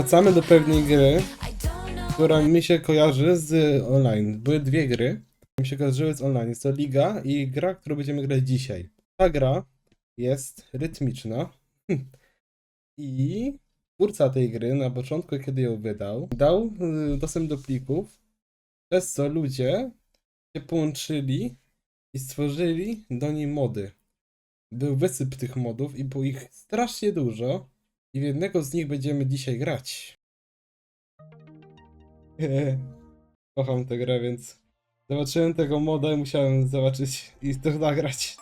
Wracamy do pewnej gry, która mi się kojarzy z online. Były dwie gry, które mi się kojarzyły z online. Jest to Liga i gra, którą będziemy grać dzisiaj. Ta gra jest rytmiczna i twórca tej gry na początku, kiedy ją wydał, dał y, dostęp do plików, przez co ludzie się połączyli i stworzyli do niej mody. Był wysyp tych modów i było ich strasznie dużo. I w jednego z nich będziemy dzisiaj grać. Kocham tę grę, więc zobaczyłem tego moda i musiałem zobaczyć i to nagrać.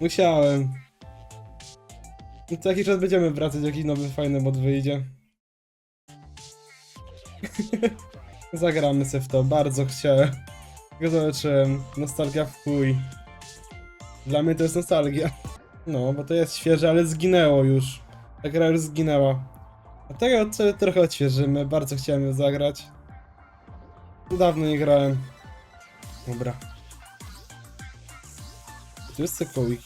Musiałem. I co jakiś czas będziemy wracać, jakiś nowy fajny mod wyjdzie. Zagramy se w to, bardzo chciałem. Tylko zobaczyłem, nostalgia w chuj. Dla mnie to jest nostalgia. No, bo to jest świeże, ale zginęło już. Ta gra już zginęła. A tego co trochę odświeżymy, bardzo chciałem ją zagrać. Dawno nie grałem. Dobra. Tu jest tylko ich,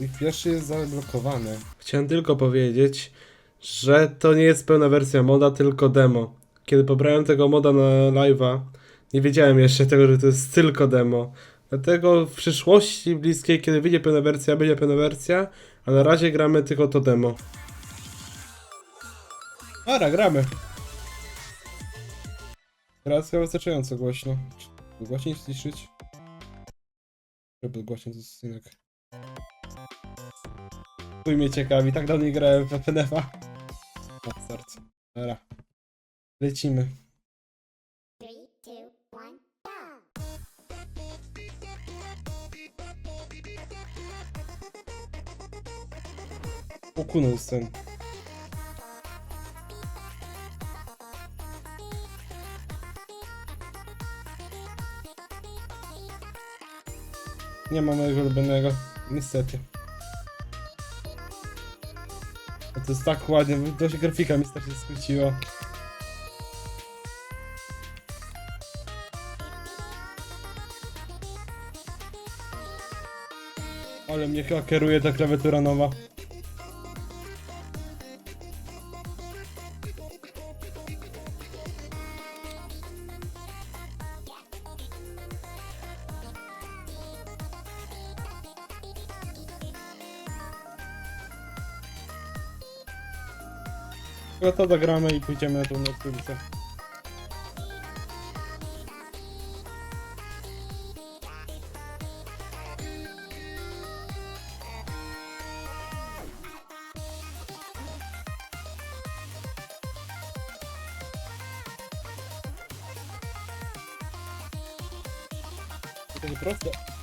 ich pierwszy jest zablokowany. Chciałem tylko powiedzieć, że to nie jest pełna wersja moda, tylko demo. Kiedy pobrałem tego moda na live'a, nie wiedziałem jeszcze tego, że to jest tylko demo. Dlatego w przyszłości bliskiej, kiedy wyjdzie pełna wersja, będzie pełna wersja, a na razie gramy tylko to demo. Dobra, gramy. Teraz chyba wystarczająco głośno. Czy Głośniej ściszyć? Żeby głośniej to jest synek. Chuj mnie ciekawi, tak dawno nie grałem w FNF-a. Start. Dobra. Lecimy. Ukunął sen. Nie ma mojego ulubionego, niestety. A to jest tak ładnie, to się grafika mi strasznie skróciła. Ale mnie chyba kieruje ta klawiatura nowa. To zagramy i pójdziemy na tą Netflixę. To.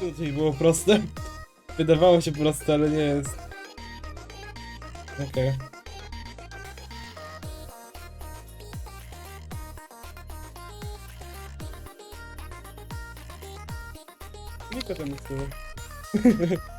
Tutaj było proste. Wydawało się proste, ale nie jest. Okej. Niko tam jest tu.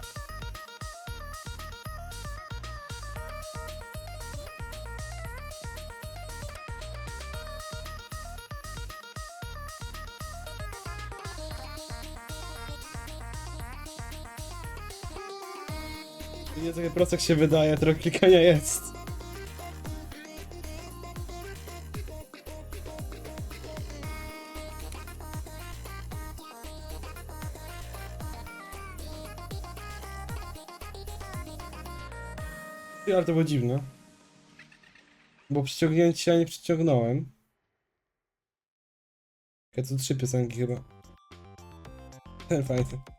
Nie takie proste jak się wydaje, trochę klikania jest. Ale to było dziwne. Bo przyciągnięcia nie przyciągnąłem. Ja tu trzy piosenki chyba. Ten fajny.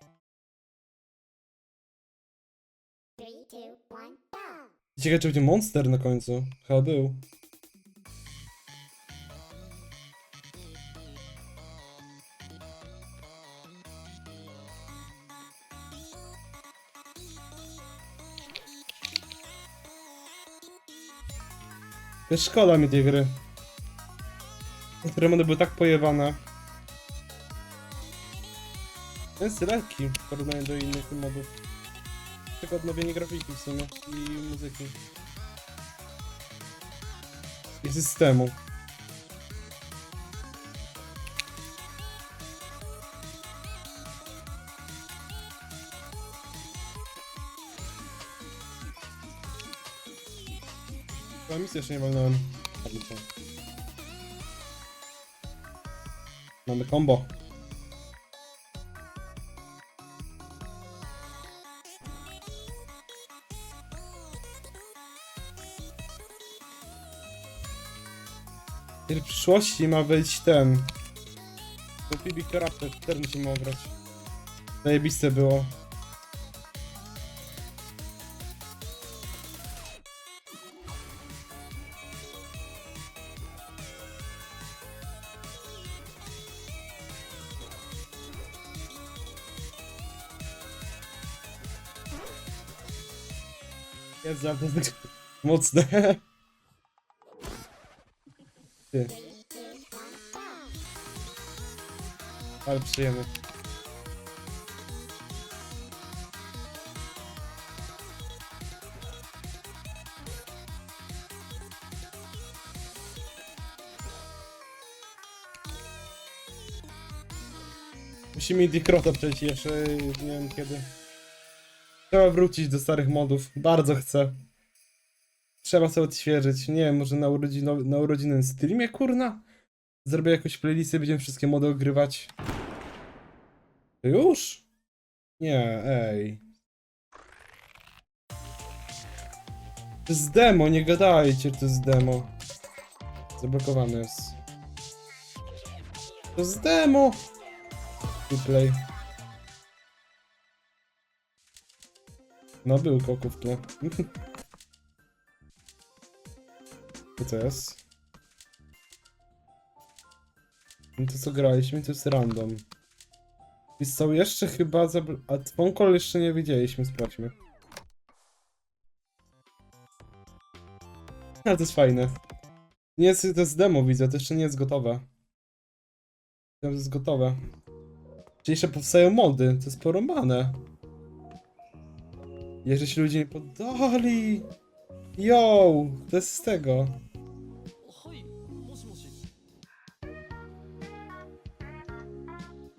Ciekawe, czy będzie monster na końcu. Chyba był. Szkoda mi tej gry. Które one były tak pojebane. Jest lekki w porównaniu do innych modów. Tylko odnowienie grafiki w sumie i muzyki. I systemu. Chyba misję jeszcze nie walnąłem. Mamy combo. W przyszłości ma być ten. To PB Character, wtedy musimy ograć. Zajebiste było. Jest za mocne. Ty. Ale przyjemny. Musimy Dikrota przejść jeszcze, nie wiem kiedy. Trzeba wrócić do starych modów. Bardzo chcę. Trzeba sobie odświeżyć. Nie wiem, może na, urodzino, na urodzinnym streamie, kurna? Zrobię jakąś playlistę, będziemy wszystkie mody ogrywać. Już? Nie, ej. To jest demo, nie gadajcie, to jest demo. Zablokowane jest. To jest demo! Replay. No był koków tu. To co jest? No to co graliśmy, to jest random. I są jeszcze chyba A call jeszcze nie widzieliśmy, sprawdźmy. Ale to jest fajne. Nie jest, to jest demo widzę, to jeszcze nie jest gotowe. To jest gotowe. Czyli jeszcze powstają mody, to jest porąbane. Jeszcze się ludzie nie poddali. Yo, to jest z tego.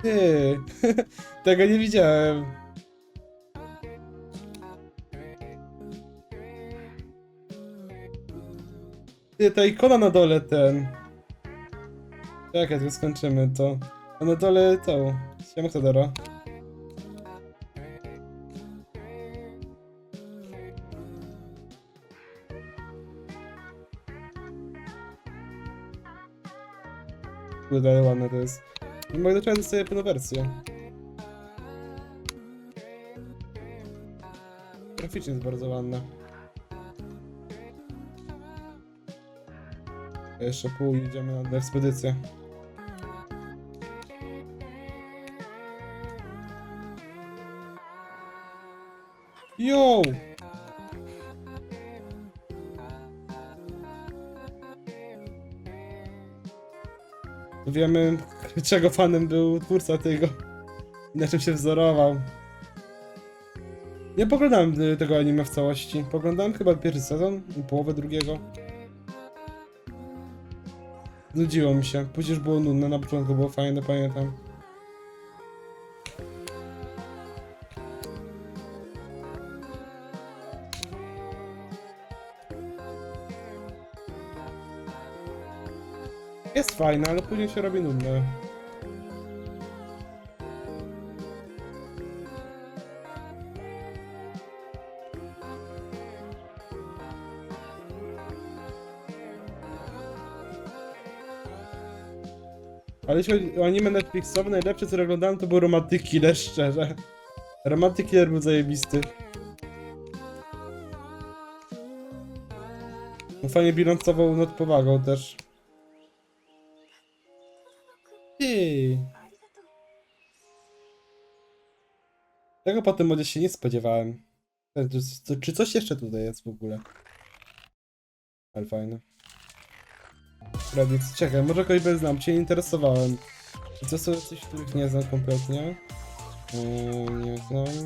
Ty, tego nie widziałem. Ty, ta ikona na dole ten. Czekaj, tylko skończymy to. A na dole to. Siema Tadora. Kurde, ale ładne to jest. Nie mogę doczekać dostaję pełną wersję. Graficznie jest bardzo ładna. Jeszcze pół idziemy na ekspedycję. Yo! Wiemy, czego fanem był twórca tego. I na czym się wzorował. Nie poglądałem y, tego anime w całości. Poglądałem chyba pierwszy sezon i połowę drugiego. Nudziło mi się. Później już było nudne, na początku było fajne, pamiętam. Jest fajne, ale później się robi nudne. Ale jeśli chodzi o anime Netflixowe, najlepsze co oglądałem to był Romantic Killer, szczerze. Romantic Killer był zajebisty. No Fajnie bilansował nad powagą też. Tego po tym modzie się nie spodziewałem. Czy coś jeszcze tutaj jest w ogóle? Ale fajne. Reddit, czekaj, może kogoś znam, cię interesowałem. To są coś, których nie znam kompletnie. Yy, nie znam.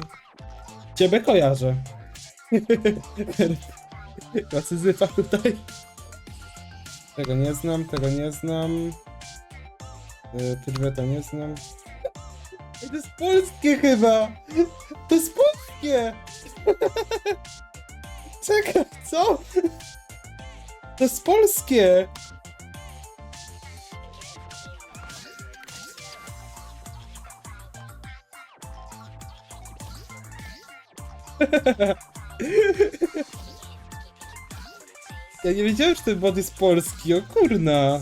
Ciebie kojarzę. Klasyzyfa tutaj. Tego nie znam, tego nie znam. Yy, Pyrweta nie znam. To jest polskie chyba! To jest polskie! Czekaj, co? To jest polskie! Ja nie wiedziałem, że ten mod jest polski, o kurna.